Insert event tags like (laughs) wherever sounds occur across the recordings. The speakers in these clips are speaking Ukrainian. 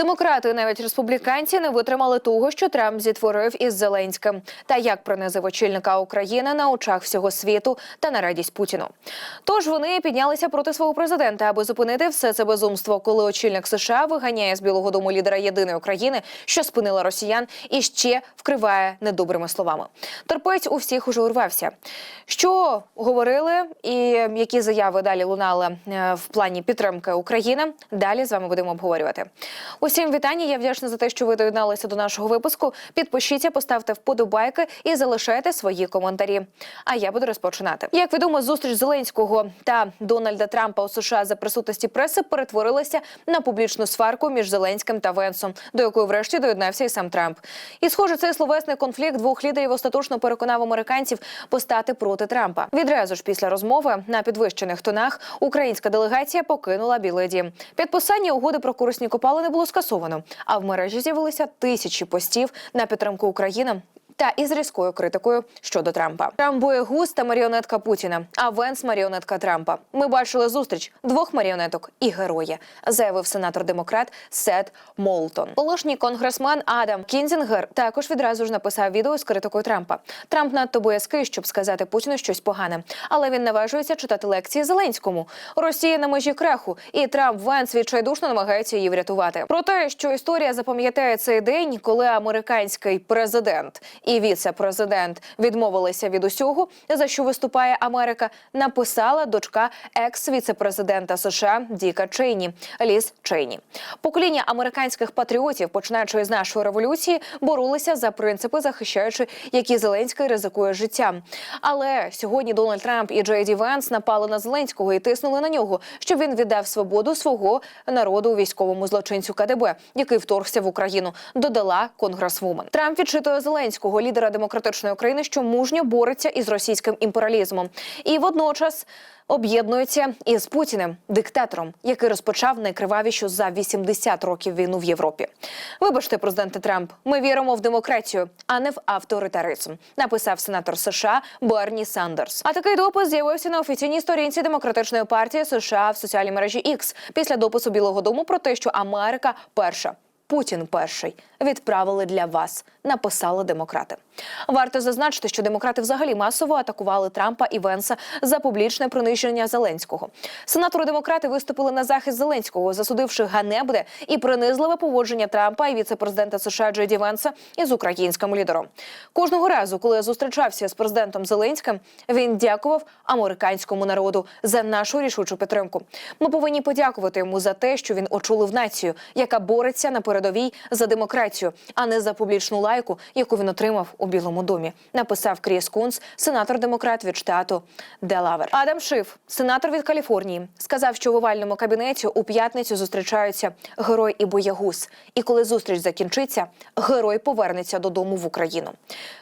Демократи, навіть республіканці, не витримали того, що Трамп зітворив із Зеленським, та як принизив очільника України на очах всього світу та на радість Путіну. Тож вони піднялися проти свого президента, аби зупинити все це безумство, коли очільник США виганяє з Білого Дому лідера єдиної України, що спинила росіян, і ще вкриває недобрими словами. Терпець у всіх уже урвався. Що говорили, і які заяви далі лунали е, в плані підтримки України? Далі з вами будемо обговорювати. Усім вітання. Я вдячна за те, що ви доєдналися до нашого випуску. Підпишіться, поставте вподобайки і залишайте свої коментарі. А я буду розпочинати. Як відомо, зустріч Зеленського та Дональда Трампа у США за присутності преси перетворилася на публічну сварку між Зеленським та Венсом, до якої врешті доєднався і сам Трамп. І схоже, цей словесний конфлікт двох лідерів остаточно переконав американців постати проти Трампа. Відразу ж після розмови на підвищених тонах українська делегація покинула Білий Дім. Підписання угоди про корисні копалини було скасовано. А в мережі з'явилися тисячі постів на підтримку України. Та із різкою критикою щодо Трампа. Трамп боєгуз та маріонетка Путіна, а Венс маріонетка Трампа. Ми бачили зустріч двох маріонеток і героя, заявив сенатор-демократ Сет Молтон. Колишній конгресмен Адам Кінзінгер також відразу ж написав відео з критикою Трампа. Трамп надто боязкий, щоб сказати Путіну щось погане, але він наважується читати лекції Зеленському. Росія на межі краху, і Трамп Венс відчайдушно намагається її врятувати. Про те, що історія запам'ятає цей день, коли американський президент і віце-президент відмовилися від усього, за що виступає Америка, написала дочка екс-віце-президента США Діка Чейні Ліз Чейні. Покоління американських патріотів, починаючи з нашої революції, боролися за принципи, захищаючи, які Зеленський ризикує життям. Але сьогодні Дональд Трамп і Джей Ді Венс напали на Зеленського і тиснули на нього, щоб він віддав свободу свого народу військовому злочинцю КДБ, який вторгся в Україну. Додала конгресвумен. Трамп відчитує Зеленського, лідера демократичної України, що мужньо бореться із російським імперіалізмом, і водночас. Об'єднується із Путіним, диктатором, який розпочав найкривавішу за 80 років війну в Європі. Вибачте, президенте Трамп, ми віримо в демократію, а не в авторитаризм. Написав сенатор США Берні Сандерс. А такий допис з'явився на офіційній сторінці демократичної партії США в соціальній мережі X після допису Білого Дому про те, що Америка перша. Путін перший відправили для вас, написали демократи. Варто зазначити, що демократи взагалі масово атакували Трампа і Венса за публічне приниження Зеленського. Сенатори демократи виступили на захист Зеленського, засудивши ганебне і принизливе поводження Трампа і віце-президента США Джей Ді Венса із українським лідером. Кожного разу, коли я зустрічався з президентом Зеленським, він дякував американському народу за нашу рішучу підтримку. Ми повинні подякувати йому за те, що він очолив націю, яка бореться на передовій за демократію, а не за публічну лайку, яку він отримав у Білому домі. Написав Кріс Кунс, сенатор-демократ від штату Делавер. Адам Шиф, сенатор від Каліфорнії, сказав, що в овальному кабінеті у п'ятницю зустрічаються герой і боягуз. І коли зустріч закінчиться, герой повернеться додому в Україну.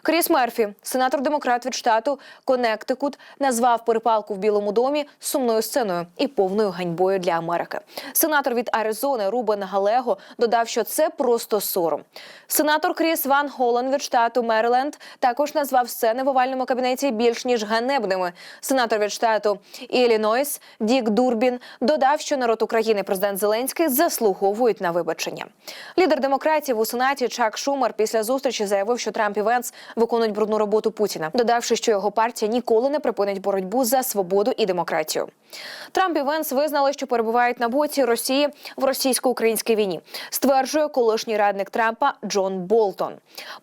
Кріс Мерфі, сенатор-демократ від штату Коннектикут, назвав перепалку в Білому домі сумною сценою і повною ганьбою для Америки. Сенатор від Аризони Рубен Галего додав, що це просто сором. Сенатор Кріс Ван Холлен від штату Мериленд також назвав сцени в овальному кабінеті більш ніж ганебними. Сенатор від штату Іллінойс Дік Дурбін додав, що народ України, президент Зеленський заслуговують на вибачення. Лідер демократів у сенаті Чак Шумер після зустрічі заявив, що Трамп і Венс виконують брудну роботу Путіна, додавши, що його партія ніколи не припинить боротьбу за свободу і демократію. Трамп і Венс визнали, що перебувають на боці Росії в російсько-українській війні. Стверджує колишній радник Трампа Джон Болтон.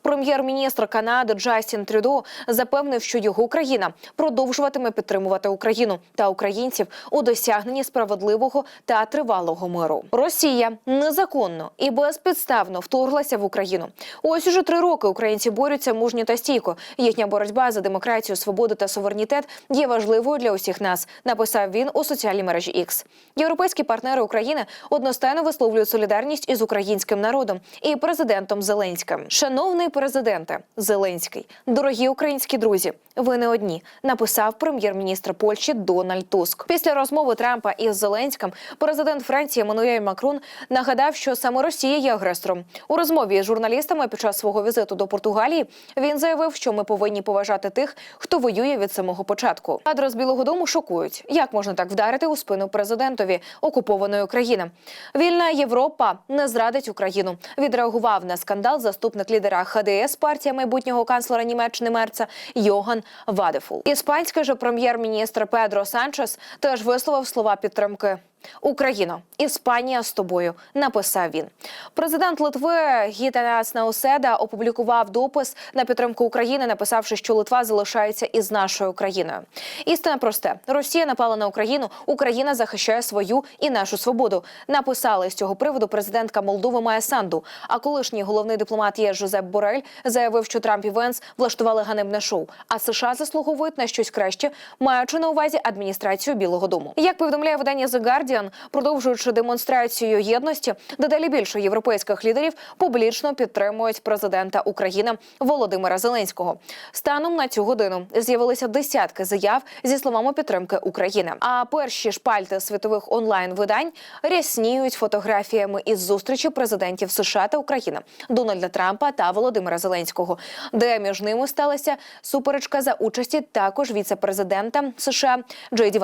Прем'єр-міністр Канади Джастін Трюдо запевнив, що його країна продовжуватиме підтримувати Україну та українців у досягненні справедливого та тривалого миру. Росія незаконно і безпідставно вторглася в Україну. Ось уже три роки українці борються мужньо та стійко. Їхня боротьба за демократію, свободу та суверенітет є важливою для усіх нас. Написав він у соціальній мережі X. Європейські партнери України одностайно висловлюють солідарність із українським народом і президентом Зеленським. Шановний президенте Зеленський, дорогі українські друзі, ви не одні. Написав прем'єр-міністр Польщі Дональд Туск. Після розмови Трампа із Зеленським президент Франції Еммануель Макрон нагадав, що саме Росія є агресором. У розмові з журналістами під час свого візиту до Португалії він заявив, що ми повинні поважати тих, хто воює від самого початку. Кадри з Білого Дому шокують. Як можна так вдарити у спину президентові окупованої України? Вільна Європа не зрадить Україну. Відреагував на скандал заступник лідера ХДС партія майбутнього канцлера Німеччини Мерца Йоган Вадефул. Іспанський же прем'єр-міністр Педро Санчес теж висловив слова підтримки. Україно, Іспанія з тобою написав він. Президент Литви Гітанас Науседа опублікував допис на підтримку України, написавши, що Литва залишається із нашою країною. Істина просте: Росія напала на Україну. Україна захищає свою і нашу свободу. Написала з цього приводу президентка Молдови Майя Санду. А колишній головний дипломат є Жозеп Борель заявив, що Трамп і Венс влаштували ганебне шоу. А США заслуговують на щось краще, маючи на увазі адміністрацію Білого Дому. Як повідомляє видання The Guardian, продовжуючи демонстрацію єдності, дедалі більше європейських лідерів публічно підтримують президента України Володимира Зеленського. Станом на цю годину з'явилися десятки заяв зі словами підтримки України. А перші шпальти світових онлайн видань рясніють фотографіями із зустрічі президентів США та України Дональда Трампа та Володимира Зеленського, де між ними сталася суперечка за участі також віце-президента США Джей Ді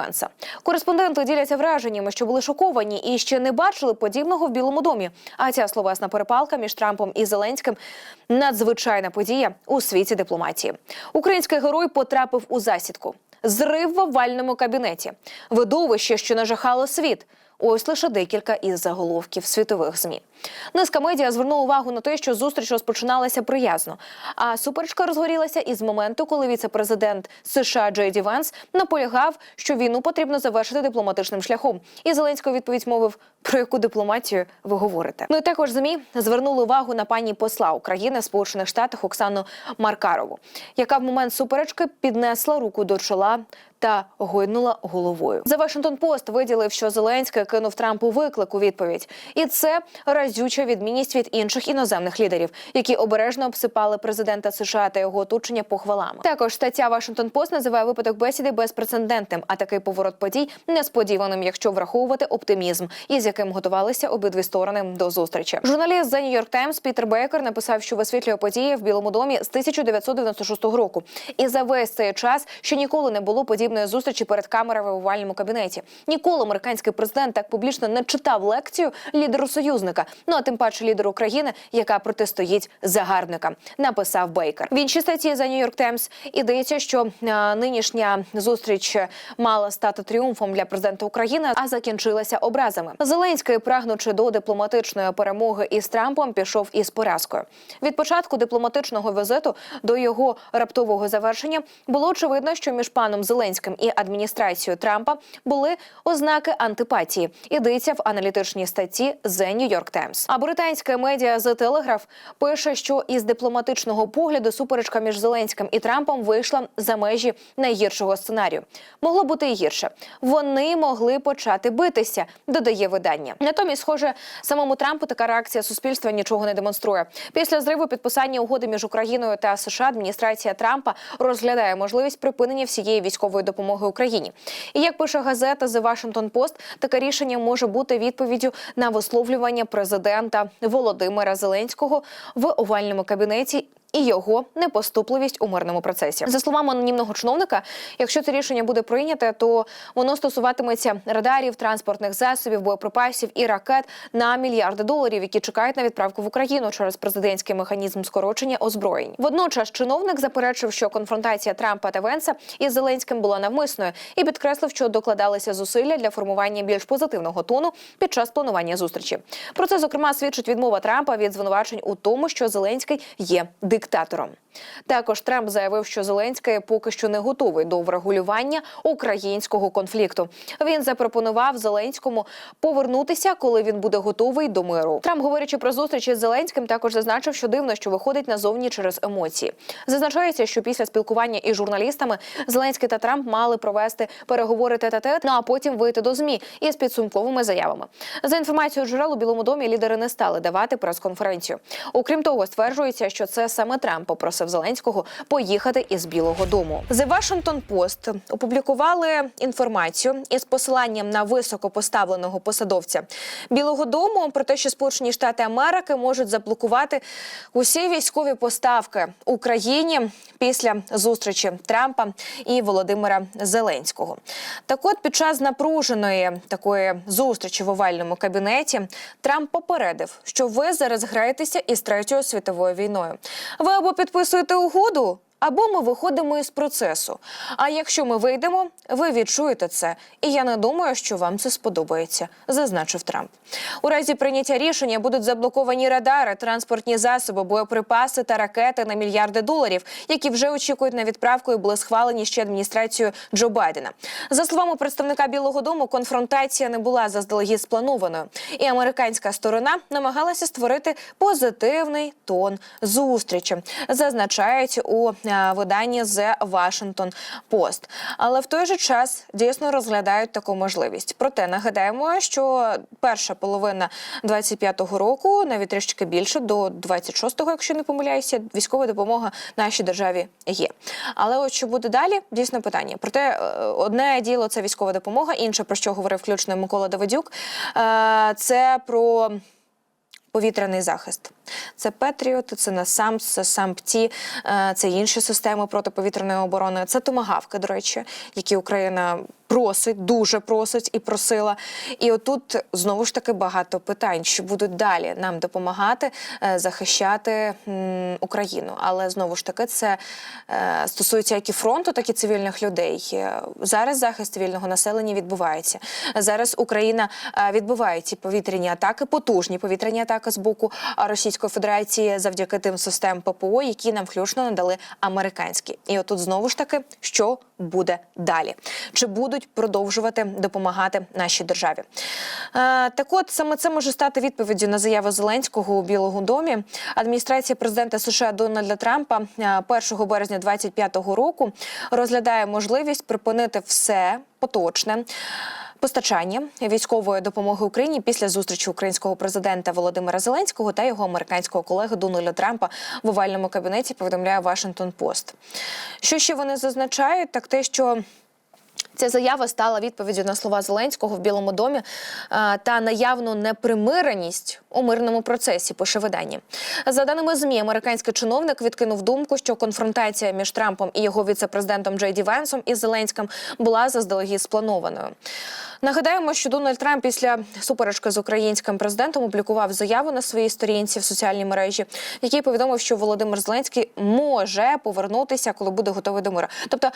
Кореспонденти діляться враженнями, що були шоковані і ще не бачили подібного в Білому домі. А ця словесна перепалка між Трампом і Зеленським надзвичайна подія у світі дипломатії. Український герой потрапив у засідку. Зрив в овальному кабінеті. Видовище, що нажахало світ. Ось лише декілька із заголовків світових змі. Низка медіа звернула увагу на те, що зустріч розпочиналася приязно. А суперечка розгорілася із моменту, коли віце-президент США Джей Ді Венс наполягав, що війну потрібно завершити дипломатичним шляхом. І Зеленський відповідь мовив, про яку дипломатію ви говорите. Ну і також змі звернули увагу на пані посла України Сполучених Штатах Оксану Маркарову, яка в момент суперечки піднесла руку до чола та гойнула головою. За Вашингтон Пост виділив, що Зеленський кинув Трампу виклик у відповідь, і це разюча відмінність від інших іноземних лідерів, які обережно обсипали президента США та його оточення похвалами. Також стаття Вашингтон Пост називає випадок бесіди безпрецедентним, а такий поворот подій несподіваним, якщо враховувати оптимізм, із яким готувалися обидві сторони до зустрічі. Журналіст The New York Times Пітер Бейкер написав, що висвітлює події в Білому домі з 1996 року, і за весь цей час ще ніколи не було подібної зустрічі перед камерами в овальному кабінеті. Ніколи американський президент так публічно не читав лекцію лідеру союзника. Ну а тим паче лідеру країни, яка протистоїть загарбникам, написав Бейкер. В іншій статті за New York Times ідеться, що а, нинішня зустріч мала стати тріумфом для президента України, а закінчилася образами. Зеленський, прагнучи до дипломатичної перемоги із Трампом, пішов із поразкою. Від початку дипломатичного візиту до його раптового завершення було очевидно, що між паном Зеленським і адміністрацією Трампа були ознаки антипатії. Ідеться в аналітичній статті The New York Times. А британське медіа The Telegraph пише, що із дипломатичного погляду суперечка між Зеленським і Трампом вийшла за межі найгіршого сценарію. Могло бути і гірше. Вони могли почати битися, додає видання. Натомість, схоже, самому Трампу така реакція суспільства нічого не демонструє. Після зриву підписання угоди між Україною та США адміністрація Трампа розглядає можливість припинення всієї військової допомоги Україні. І як пише газета The Washington Post, таке рішення може бути відповіддю на висловлювання президента Володимира Зеленського в овальному кабінеті. І його непоступливість у мирному процесі за словами анонімного чиновника. Якщо це рішення буде прийняте, то воно стосуватиметься радарів, транспортних засобів, боєприпасів і ракет на мільярди доларів, які чекають на відправку в Україну через президентський механізм скорочення озброєнь. Водночас чиновник заперечив, що конфронтація Трампа та Венса із Зеленським була навмисною, і підкреслив, що докладалися зусилля для формування більш позитивного тону під час планування зустрічі. Про це зокрема свідчить відмова Трампа від звинувачень у тому, що Зеленський є диктатором. Також Трамп заявив, що Зеленський поки що не готовий до врегулювання українського конфлікту. Він запропонував Зеленському повернутися, коли він буде готовий до миру. Трамп, говорячи про зустріч із Зеленським, також зазначив, що дивно, що виходить назовні через емоції. Зазначається, що після спілкування із журналістами Зеленський та Трамп мали провести переговори тет-а-тет, ну а потім вийти до змі із підсумковими заявами. За інформацією джерел у Білому домі лідери не стали давати прес-конференцію. Окрім того, стверджується, що це саме Трамп попросив змусив Зеленського поїхати із Білого Дому. The Washington Post опублікували інформацію із посиланням на високопоставленого посадовця Білого Дому про те, що Сполучені Штати Америки можуть заблокувати усі військові поставки Україні після зустрічі Трампа і Володимира Зеленського. Так, от під час напруженої такої зустрічі в овальному кабінеті Трамп попередив, що ви зараз граєтеся із третьою світовою війною. Ви або підписуєте угоду. Або ми виходимо із процесу. А якщо ми вийдемо, ви відчуєте це. І я не думаю, що вам це сподобається, зазначив Трамп. У разі прийняття рішення будуть заблоковані радари, транспортні засоби, боєприпаси та ракети на мільярди доларів, які вже очікують на відправку і були схвалені ще адміністрацією Джо Байдена. За словами представника Білого Дому, конфронтація не була заздалегідь спланованою, і американська сторона намагалася створити позитивний тон зустрічі, зазначають у виданні The Washington Post. Але в той же час дійсно розглядають таку можливість. Проте нагадаємо, що перша половина 25-го року, навіть трішки більше до 26-го, якщо не помиляюся, військова допомога нашій державі є. Але от що буде далі, дійсно питання. Проте е, одне діло це військова допомога, інше про що говорив включно Микола Давидюк, е, це про. Повітряний захист це Петріот, це Насамс, це Сампті, е, це інші системи протиповітряної оборони. Це томагавки, до речі, які Україна просить, дуже просить і просила. І отут знову ж таки багато питань, що будуть далі нам допомагати е, захищати Україну. Але знову ж таки, це е, стосується як і фронту, так і цивільних людей. Е, Зараз захист цивільного населення відбувається. Зараз Україна відбиває ці повітряні атаки, потужні повітряні атаки з боку Російської Федерації завдяки тим систем ППО, які нам включно надали американські. І отут знову ж таки, що буде далі? Чи будуть продовжувати допомагати нашій державі? Е, так, от саме це може стати відповіддю на заяву Зеленського у Білому домі. Адміністрація президента США Дональда Трампа е, 1 березня 2025 року розглядає можливість припинити все поточне. Постачання військової допомоги Україні після зустрічі українського президента Володимира Зеленського та його американського колеги Дональда Трампа в овальному кабінеті повідомляє Вашингтон Пост. Що ще вони зазначають, так те, що Ця заява стала відповіддю на слова Зеленського в Білому домі е, та наявну непримиреність у мирному процесі. Пише видання. За даними змі, американський чиновник відкинув думку, що конфронтація між Трампом і його віце-президентом Джей Ді Венсом із Зеленським була заздалегідь спланованою. Нагадаємо, що Дональд Трамп після суперечки з українським президентом опублікував заяву на своїй сторінці в соціальній мережі, в якій повідомив, що Володимир Зеленський може повернутися, коли буде готовий до миру. Тобто.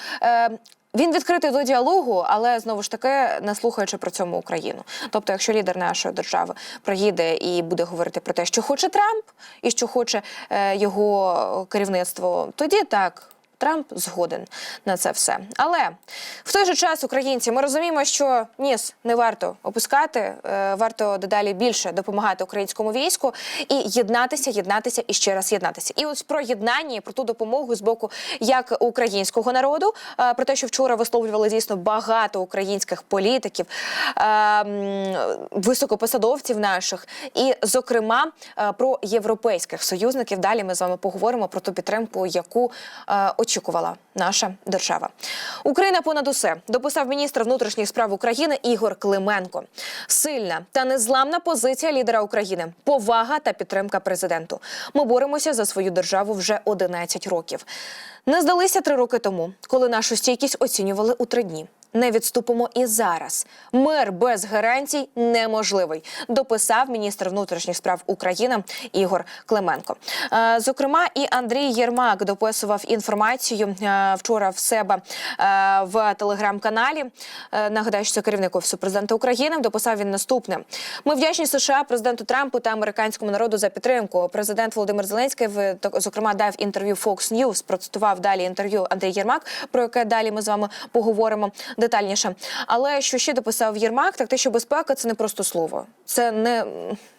Він відкритий до діалогу, але знову ж таки не слухаючи про цьому Україну. Тобто, якщо лідер нашої держави приїде і буде говорити про те, що хоче Трамп, і що хоче е, його керівництво, тоді так. Трамп згоден на це все. Але в той же час, українці, ми розуміємо, що ніс не варто опускати, е, варто дедалі більше допомагати українському війську і єднатися, єднатися і ще раз єднатися. І ось про єднання, про ту допомогу з боку як українського народу, е, про те, що вчора висловлювали дійсно багато українських політиків, е, високопосадовців наших, і, зокрема, е, про європейських союзників. Далі ми з вами поговоримо про ту підтримку, яку очікувала наша держава. Україна понад усе дописав міністр внутрішніх справ України Ігор Клименко. Сильна та незламна позиція лідера України, повага та підтримка президенту. Ми боремося за свою державу вже 11 років. Не здалися три роки тому, коли нашу стійкість оцінювали у три дні. Не відступимо і зараз. Мир без гарантій неможливий. Дописав міністр внутрішніх справ України Ігор Клименко. Е, Зокрема, і Андрій Єрмак дописував інформацію е, вчора в себе е, в телеграм-каналі. Нагадаю, що це керівник офісу президента України. Дописав він наступне: ми вдячні США, президенту Трампу та американському народу за підтримку. Президент Володимир Зеленський в зокрема дав інтерв'ю Fox News, процитував далі інтерв'ю Андрій Єрмак, про яке далі ми з вами поговоримо. Де детальніше. Але що ще дописав Єрмак, так те, що безпека це не просто слово, це не,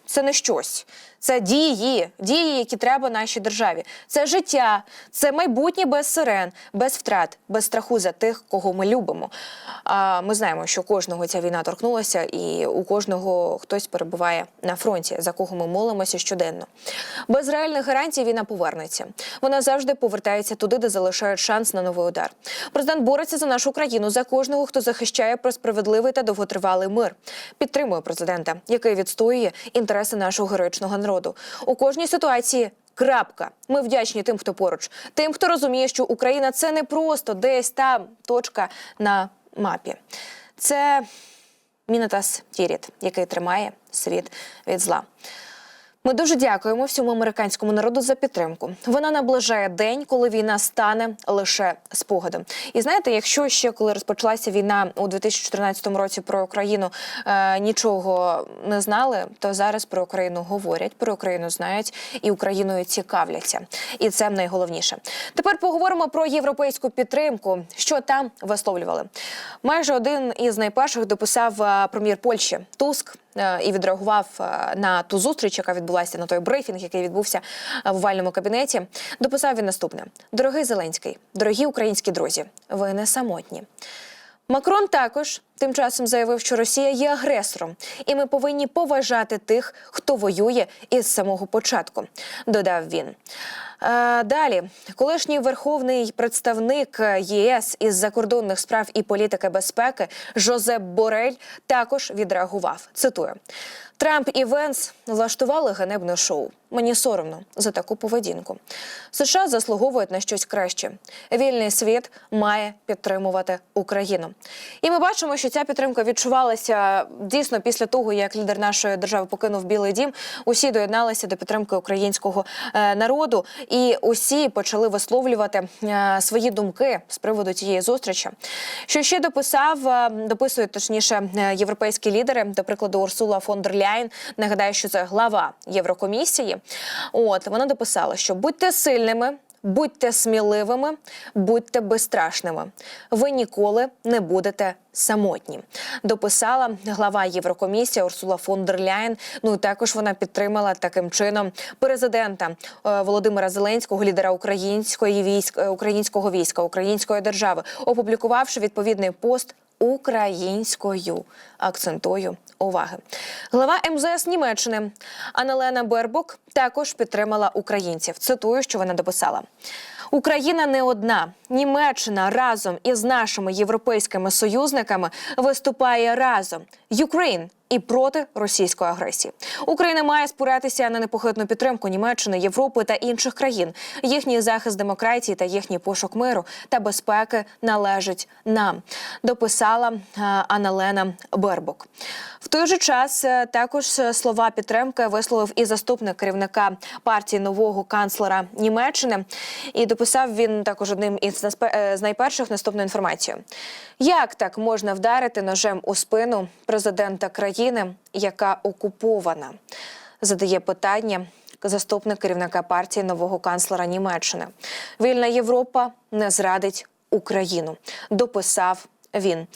це не щось. Це дії, дії, які треба нашій державі. Це життя, це майбутнє без сирен, без втрат, без страху за тих, кого ми любимо. А ми знаємо, що кожного ця війна торкнулася, і у кожного хтось перебуває на фронті, за кого ми молимося щоденно. Без реальних гарантій війна повернеться. Вона завжди повертається туди, де залишають шанс на новий удар. Президент бореться за нашу країну, за кожного, хто захищає про справедливий та довготривалий мир. Підтримує президента, який відстоює інтереси нашого героїчного народу. У кожній ситуації. Крапка. Ми вдячні тим, хто поруч, тим, хто розуміє, що Україна це не просто десь там точка на мапі. Це Мінатас Тіріт, який тримає світ від зла. Ми дуже дякуємо всьому американському народу за підтримку. Вона наближає день, коли війна стане лише спогадом. І знаєте, якщо ще коли розпочалася війна у 2014 році про Україну е, нічого не знали, то зараз про Україну говорять, про Україну знають і Україною цікавляться. І це найголовніше. Тепер поговоримо про європейську підтримку. Що там висловлювали? Майже один із найперших дописав е, прем'єр Польщі Туск і відреагував е, на ту зустріч, яка відбулася на той брифінг, який відбувся е, в овальному кабінеті. Дописав він наступне: дорогий Зеленський, дорогі українські друзі, ви не самотні. Макрон також тим часом заявив, що Росія є агресором, і ми повинні поважати тих, хто воює із самого початку. Додав він. Е, Далі, колишній верховний представник ЄС із закордонних справ і політики безпеки Жозеп Борель також відреагував. Цитую: Трамп і Венс влаштували ганебне шоу. Мені соромно за таку поведінку. США заслуговують на щось краще. Вільний світ має підтримувати Україну. І ми бачимо, що ця підтримка відчувалася дійсно після того, як лідер нашої держави покинув Білий Дім. Усі доєдналися до підтримки українського е, народу, і усі почали висловлювати е, свої думки з приводу цієї зустрічі. Що ще дописав, е, дописують точніше європейські лідери, до прикладу, Урсула фон дер Ляйн. Нагадаю, що це глава Єврокомісії. От вона дописала, що будьте сильними. Будьте сміливими, будьте безстрашними. Ви ніколи не будете самотні. Дописала глава Єврокомісії Урсула фон дер Ляйн. Ну і також вона підтримала таким чином президента е, Володимира Зеленського, лідера української військ е, українського війська, української держави, опублікувавши відповідний пост українською. Акцентую уваги. Глава МЗС Німеччини Аналена Бербок також підтримала українців. Цитую, що вона дописала. Україна не одна. Німеччина разом із нашими європейськими союзниками виступає разом. Ukraine і проти російської агресії. Україна має спиратися на непохитну підтримку Німеччини, Європи та інших країн. Їхній захист демократії та їхній пошук миру та безпеки належить нам. Дописала е, Аналена Бербок. В той же час е, також е, слова підтримки висловив і заступник керівника партії нового канцлера Німеччини. І дописав він також одним із з найперших наступну інформацію. Як так можна вдарити ножем у спину президента країни, яка окупована? Задає питання заступник керівника партії нового канцлера Німеччини. Вільна Європа не зрадить Україну. Дописав він.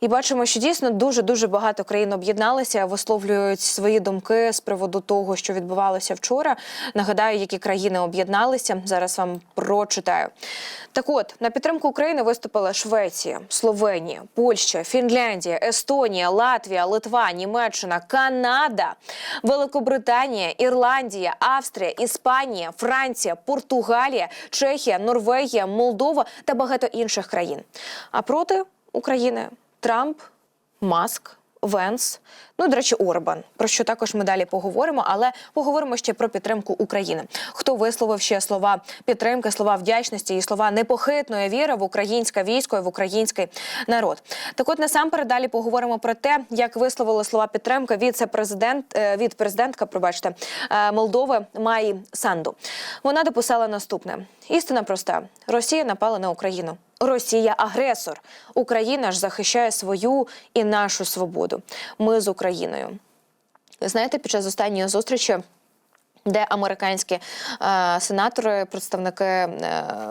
І бачимо, що дійсно дуже дуже багато країн об'єдналися, висловлюють свої думки з приводу того, що відбувалося вчора. Нагадаю, які країни об'єдналися. Зараз вам прочитаю. Так, от на підтримку України виступила Швеція, Словенія, Польща, Фінляндія, Естонія, Латвія, Литва, Німеччина, Канада, Великобританія, Ірландія, Австрія, Іспанія, Франція, Португалія, Чехія, Норвегія, Молдова та багато інших країн. А проти України Трамп, Маск. Венс, ну до речі, Орбан, про що також ми далі поговоримо, але поговоримо ще про підтримку України. Хто висловив ще слова підтримки, слова вдячності і слова непохитної віри в українське військо і в український народ. Так, от насамперед далі поговоримо про те, як висловили слова підтримки віце-президент е, від президентка, пробачте е, Молдови Маї Санду. Вона дописала наступне: істина проста: Росія напала на Україну. Росія агресор. Україна ж захищає свою і нашу свободу. Ми з Україною. Знаєте, під час останньої зустрічі Де американські е, сенатори, представники е,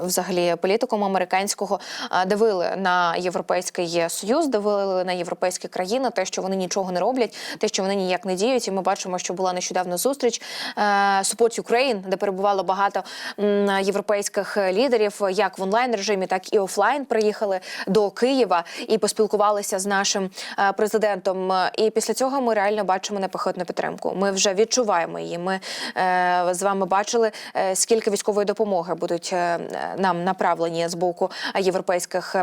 взагалі політикум американського е, дивили на європейський союз, дивили на європейські країни, те, що вони нічого не роблять, те, що вони ніяк не діють. І ми бачимо, що була нещодавно зустріч е, Support Ukraine, де перебувало багато м, європейських лідерів, як в онлайн режимі, так і офлайн. Приїхали до Києва і поспілкувалися з нашим е, президентом. І після цього ми реально бачимо непохитну підтримку. Ми вже відчуваємо її. Ми е, з вами бачили, е, скільки військової допомоги будуть е, нам направлені з боку європейських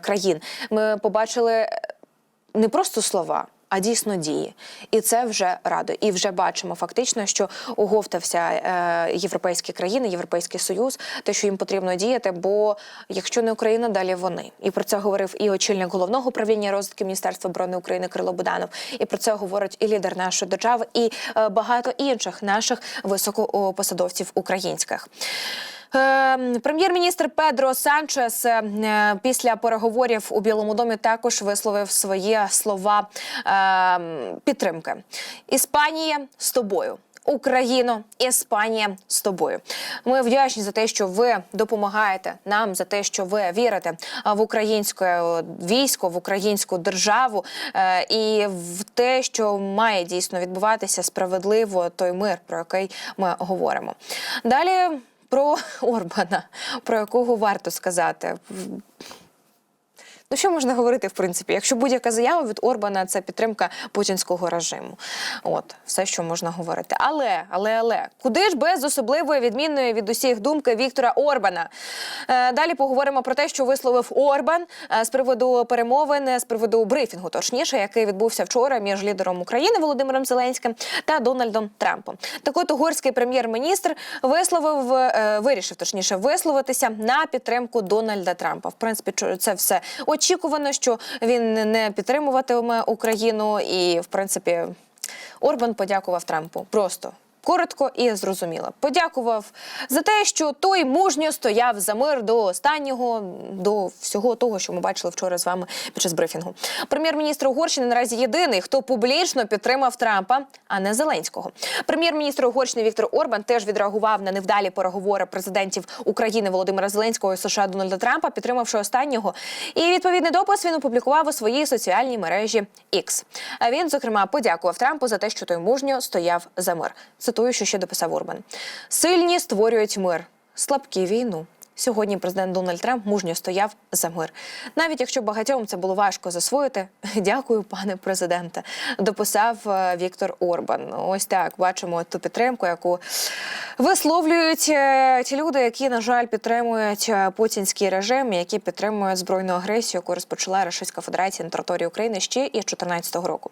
країн. Ми побачили не просто слова. А дійсно дії, і це вже радо. І вже бачимо фактично, що оговтався е, європейські країни, європейський союз, те, що їм потрібно діяти. Бо якщо не Україна, далі вони. І про це говорив і очільник головного управління розвитку Міністерства оборони України Кирило Буданов. І про це говорить і лідер нашої держави, і е, багато інших наших високопосадовців українських. Е, Прем'єр-міністр Педро Санчес е, після переговорів у Білому домі також висловив свої слова е, підтримки. Іспанія з тобою. Україно, Іспанія з тобою. Ми вдячні за те, що ви допомагаєте нам, за те, що ви вірите в українське е, військо, в українську державу е, і в те, що має дійсно відбуватися справедливо той мир, про який ми говоримо. Далі про Орбана, про якого варто сказати. Ну, що можна говорити, в принципі, якщо будь-яка заява від Орбана це підтримка путінського режиму. От, все, що можна говорити. Але, але, але, куди ж без особливої відмінної від усіх думки Віктора Орбана? Е, далі поговоримо про те, що висловив Орбан е, з приводу перемовин, з приводу брифінгу, точніше, який відбувся вчора між лідером України Володимиром Зеленським та Дональдом Трампом. Так от угорський прем'єр-міністр висловив, е, вирішив точніше висловитися на підтримку Дональда Трампа. В принципі, це все очікувано, що він не підтримуватиме Україну, і в принципі Орбан подякував Трампу просто. Коротко і зрозуміло. Подякував за те, що той мужньо стояв за мир до останнього, до всього того, що ми бачили вчора з вами під час брифінгу. Прем'єр-міністр Угорщини наразі єдиний, хто публічно підтримав Трампа, а не Зеленського. Прем'єр-міністр Угорщини Віктор Орбан теж відреагував на невдалі переговори президентів України Володимира Зеленського і США Дональда Трампа, підтримавши останнього. І відповідний допис він опублікував у своїй соціальній мережі X. А він, зокрема, подякував Трампу за те, що той мужньо стояв за мир. Цитую, що ще дописав Орбан: сильні створюють мир, слабкі війну. Сьогодні президент Дональд Трамп мужньо стояв за мир. Навіть якщо багатьом це було важко засвоїти, (laughs) дякую, пане президенте. Дописав е, Віктор Орбан. Ось так бачимо ту підтримку, яку висловлюють е, ті люди, які на жаль підтримують е, путінський режим, які підтримують збройну агресію, яку розпочала Російська Федерація на території України ще із 2014 року.